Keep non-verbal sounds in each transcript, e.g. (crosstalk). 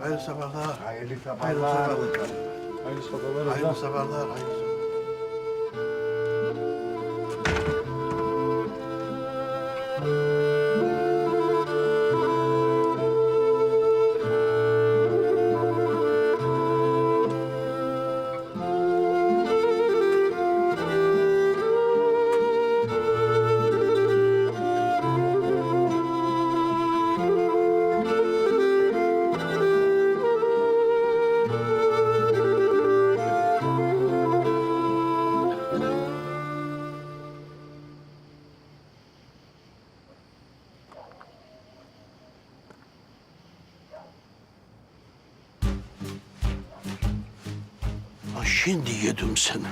Hayırlı sabahlar. Hayırlı Hayırlı sabahlar. sabahlar. Hayırlı sabahlar Hayırlı sabahlar. Hayırlı sabahlar. Şimdi yedim seni.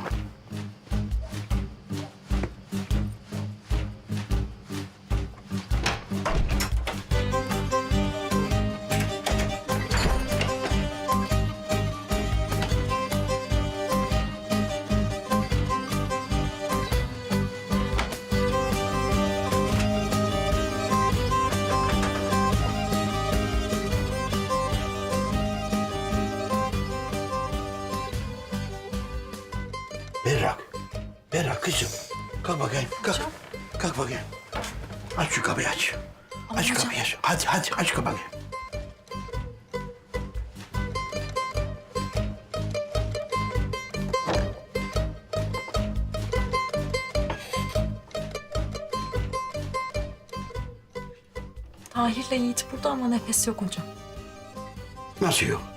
Berrak kızım. Kalk bakayım. Kalk. Kalk bakayım. Aç şu kapıyı aç. Aç hocam. kapıyı aç. Hadi hadi aç kapıyı. Tahir'le Yiğit burada ama nefes yok hocam. Nasıl yok?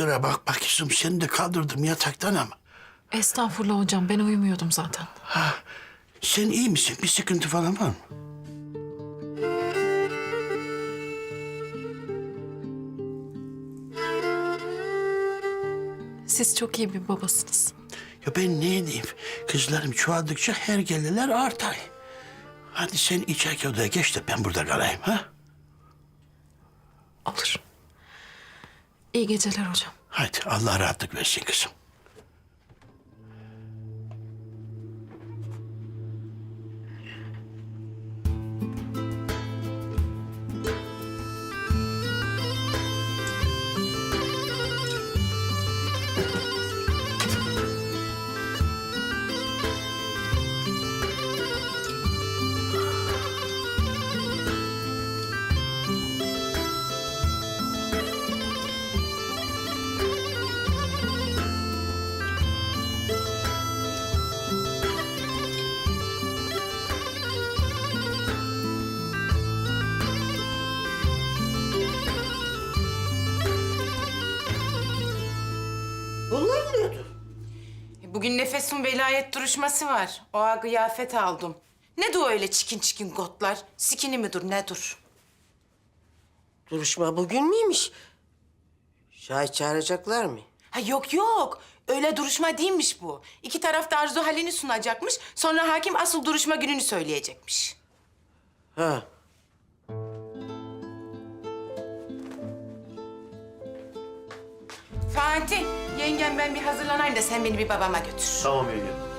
Kusura bak bak kızım seni de kaldırdım yataktan ama. Estağfurullah hocam ben uyumuyordum zaten. Ha, sen iyi misin? Bir sıkıntı falan var mı? Siz çok iyi bir babasınız. Ya ben ne diyeyim? Kızlarım çoğaldıkça her geleler artar. Hadi sen içeriki odaya geç de ben burada kalayım ha? Olur. İyi geceler hocam. Hadi Allah rahatlık versin kızım. Bugün Nefes'in velayet duruşması var. O kıyafet aldım. Ne o öyle çikin çikin gotlar? Sikini midir nedir? Duruşma bugün müymüş? Şahit çağıracaklar mı? Ha yok yok. Öyle duruşma değilmiş bu. İki taraf da arzu halini sunacakmış. Sonra hakim asıl duruşma gününü söyleyecekmiş. Ha. Fatih, yengem ben bir hazırlanayım da sen beni bir babama götür. Tamam yenge.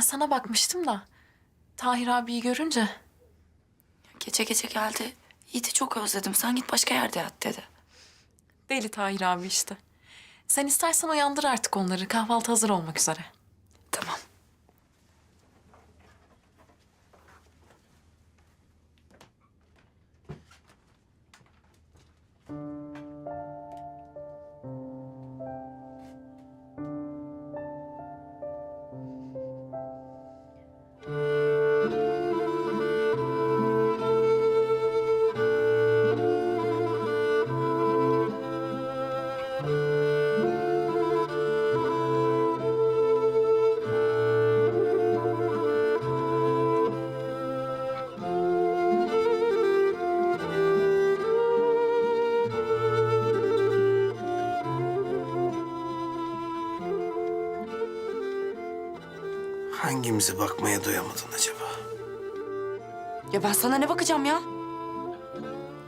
Ben sana bakmıştım da. Tahir abiyi görünce. Gece gece geldi. Yiğit'i çok özledim. Sen git başka yerde yat dedi. Deli Tahir abi işte. Sen istersen uyandır artık onları. Kahvaltı hazır olmak üzere. Tamam. Hangimizi bakmaya doyamadın acaba? Ya ben sana ne bakacağım ya?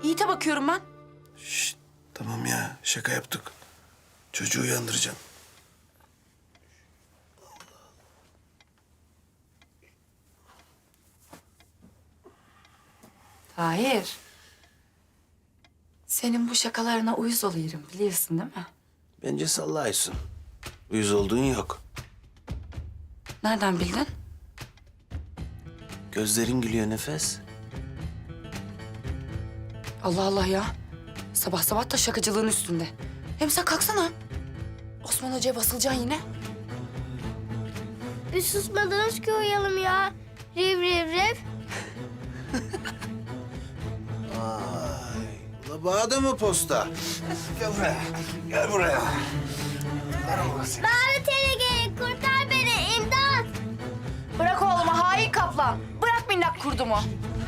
Yiğit'e bakıyorum ben. Şşt, tamam ya şaka yaptık. Çocuğu uyandıracağım. Tahir. Senin bu şakalarına uyuz oluyorum biliyorsun değil mi? Bence sallaysın. Uyuz olduğun yok. Nereden bildin? Gözlerin gülüyor nefes. Allah Allah ya. Sabah sabah da şakacılığın üstünde. Hem sen kalksana. Osman Hoca'ya basılacaksın yine. Bir susmadınız ki uyuyalım ya. Riv riv riv. (laughs) Ula bağda mı posta? Gel buraya. Gel buraya. Gelin kaplan. Bırak minnak kurdumu.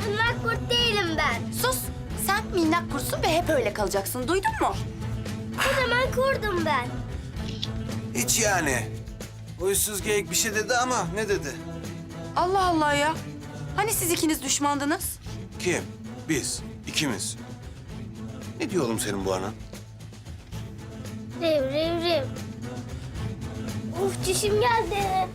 Bunlar kurt değilim ben. Sus. Sen minnak kursun ve hep öyle kalacaksın. Duydun mu? O zaman kurdum ben. Hiç yani. Huysuz geyik bir şey dedi ama ne dedi? Allah Allah ya. Hani siz ikiniz düşmandınız? Kim? Biz. ikimiz. Ne diyor oğlum senin bu anan? Riv riv riv. Uf çişim geldi.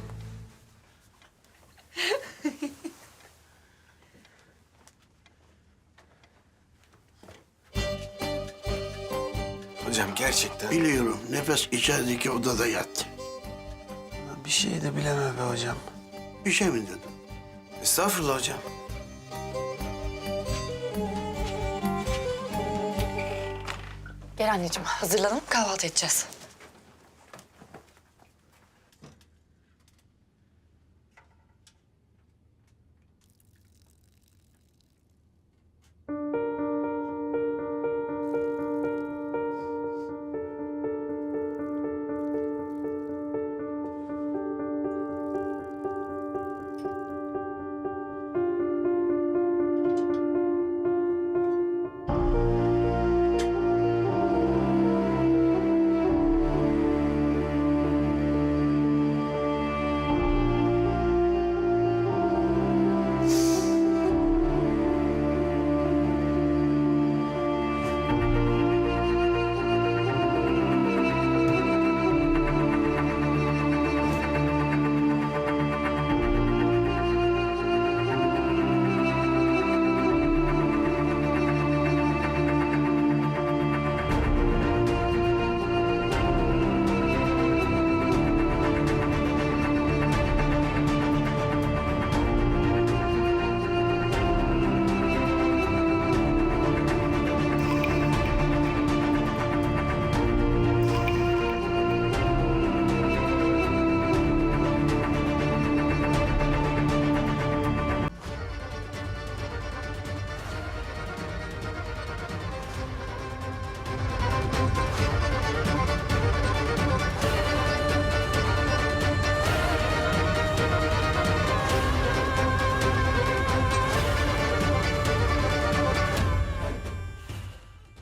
Hocam gerçekten Biliyorum nefes içerideki odada yattı. bir şey de bilemem be hocam. Bir şey mi dedim? Estağfurullah hocam. Gel anneciğim hazırlanıp kahvaltı edeceğiz.